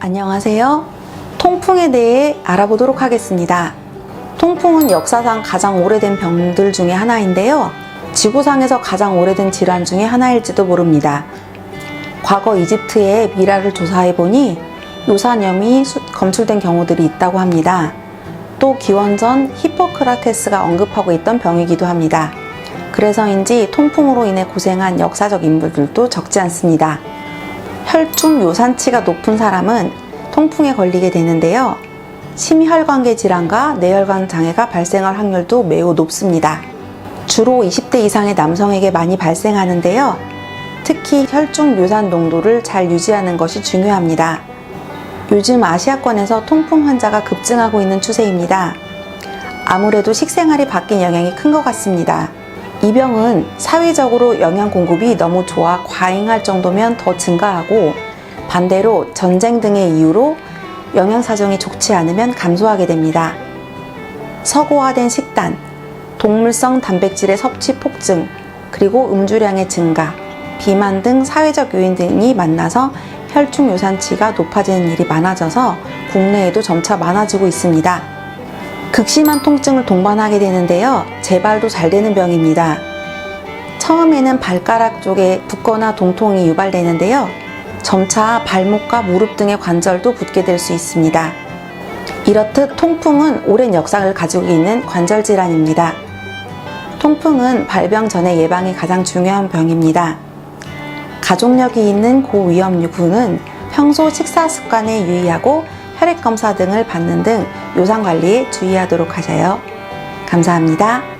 안녕하세요. 통풍에 대해 알아보도록 하겠습니다. 통풍은 역사상 가장 오래된 병들 중에 하나인데요. 지구상에서 가장 오래된 질환 중에 하나일지도 모릅니다. 과거 이집트의 미라를 조사해 보니 요산염이 수- 검출된 경우들이 있다고 합니다. 또 기원전 히포크라테스가 언급하고 있던 병이기도 합니다. 그래서인지 통풍으로 인해 고생한 역사적 인물들도 적지 않습니다. 혈중 요산치가 높은 사람은 통풍에 걸리게 되는데요. 심혈관계 질환과 뇌혈관 장애가 발생할 확률도 매우 높습니다. 주로 20대 이상의 남성에게 많이 발생하는데요. 특히 혈중 요산 농도를 잘 유지하는 것이 중요합니다. 요즘 아시아권에서 통풍 환자가 급증하고 있는 추세입니다. 아무래도 식생활이 바뀐 영향이 큰 것 같습니다. 이 병은 사회적으로 영양 공급이 너무 좋아 과잉할 정도면 더 증가하고 반대로 전쟁 등의 이유로 영양 사정이 좋지 않으면 감소하게 됩니다. 서구화된 식단, 동물성 단백질의 섭취 폭증, 그리고 음주량의 증가, 비만 등 사회적 요인 등이 만나서 혈중 요산치가 높아지는 일이 많아져서 국내에도 점차 많아지고 있습니다. 극심한 통증을 동반하게 되는데요. 재발도 잘 되는 병입니다. 처음에는 발가락 쪽에 붓거나 동통이 유발되는데요. 점차 발목과 무릎 등의 관절도 붓게 될 수 있습니다. 이렇듯 통풍은 오랜 역사를 가지고 있는 관절 질환입니다. 통풍은 발병 전의 예방이 가장 중요한 병입니다. 가족력이 있는 고위험 유부는 평소 식사 습관에 유의하고 혈액 검사 등을 받는 등 요상 관리에 주의하도록 하셔요. 감사합니다.